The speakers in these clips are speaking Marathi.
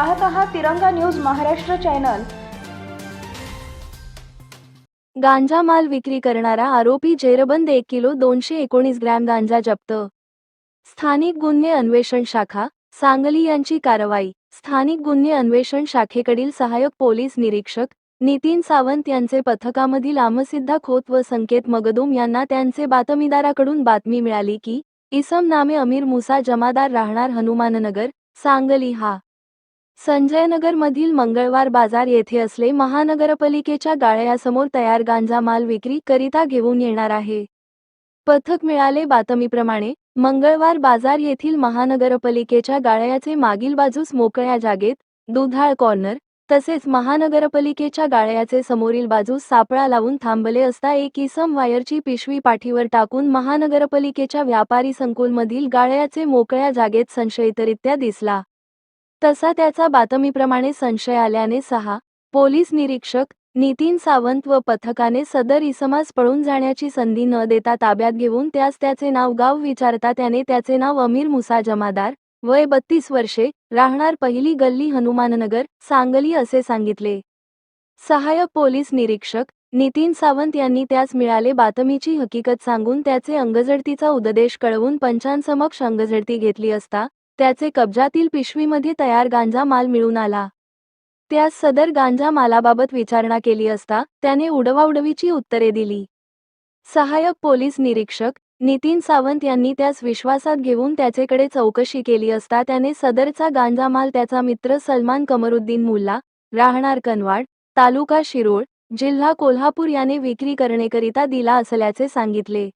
पाहत आहात तिरंगा न्यूज महाराष्ट्र चॅनल. गांजा माल विक्री करणारा आरोपी जेरबंद एक किलो दोनशे एकोणीस ग्रॅम गांजा जप्त. स्थानिक गुन्हे अन्वेषण शाखा सांगली यांची कारवाई. स्थानिक गुन्हे अन्वेषण शाखेकडील सहाय्यक पोलीस निरीक्षक नितीन सावंत यांचे पथकामधील आमसिद्धा खोत व संकेत मगदूम यांना त्यांचे बातमीदाराकडून बातमी मिळाली की इसम नामे अमीर मुसा जमादार राहणार हनुमाननगर सांगली हा. संजयनगरमधील मंगळवार बाजार येथे असले महानगरपालिकेच्या गाळ्यासमोर तयार गांजा माल विक्री करिता घेऊन येणार आहे. पथक मिळाले बातमीप्रमाणे मंगळवार बाजार येथील महानगरपालिकेच्या गाळ्याचे मागील बाजूस मोकळ्या जागेत दुधाळ कॉर्नर तसेच महानगरपालिकेच्या गाळ्याचे समोरील बाजूस सापळा लावून थांबले असता एक इसम वायरची पिशवी पाठीवर टाकून महानगरपालिकेच्या व्यापारी संकुलमधील गाळ्याचे मोकळ्या जागेत संशयितरित्या दिसला. तसा त्याचा बातमीप्रमाणे संशय आल्याने सहा पोलीस निरीक्षक नितीन सावंत व पथकाने सदर इसमास पळून जाण्याची संधी न देता ताब्यात घेऊन त्यास त्याचे नाव गाव विचारता त्याने त्याचे नाव अमीर मुसा जमादार वय बत्तीस वर्षे राहणार पहिली गल्ली हनुमाननगर सांगली असे सांगितले. सहाय्यक पोलीस निरीक्षक नितीन सावंत यांनी त्यास मिळाले बातमीची हकीकत सांगून त्याचे अंगझडतीचा उददेश कळवून पंचांसमक्ष अंगझडती घेतली असता त्याचे कब्जातील पिशवीमध्ये तयार गांजा माल मिळून आला. त्यास सदर गांजा मालाबाबत विचारणा केली असता त्याने उडवाउडवीची उत्तरे दिली. सहाय्यक पोलीस निरीक्षक नितीन सावंत यांनी त्यास विश्वासात घेऊन त्याचेकडे चौकशी केली असता त्याने सदरचा गांजा माल त्याचा मित्र सलमान कमरुद्दीन मुल्ला राहणार कनवाड तालुका शिरोळ जिल्हा कोल्हापूर याने विक्री करण्याकरिता दिला असल्याचे सांगितले.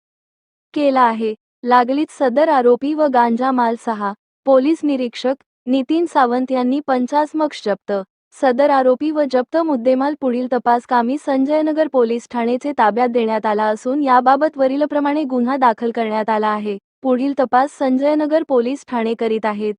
केला आहे. लागलीच सदर आरोपी व गांजा माल सहा पोलीस निरीक्षक नितीन सावंत यांनी पंचास्मक्ष जप्त सदर आरोपी व जप्त मुद्देमाल पुढील तपास कामी संजयनगर पोलीस ठाणेचे ताब्यात देण्यात आला असून याबाबत वरीलप्रमाणे गुन्हा दाखल करण्यात आला आहे. पुढील तपास संजयनगर पोलीस ठाणे करीत आहेत.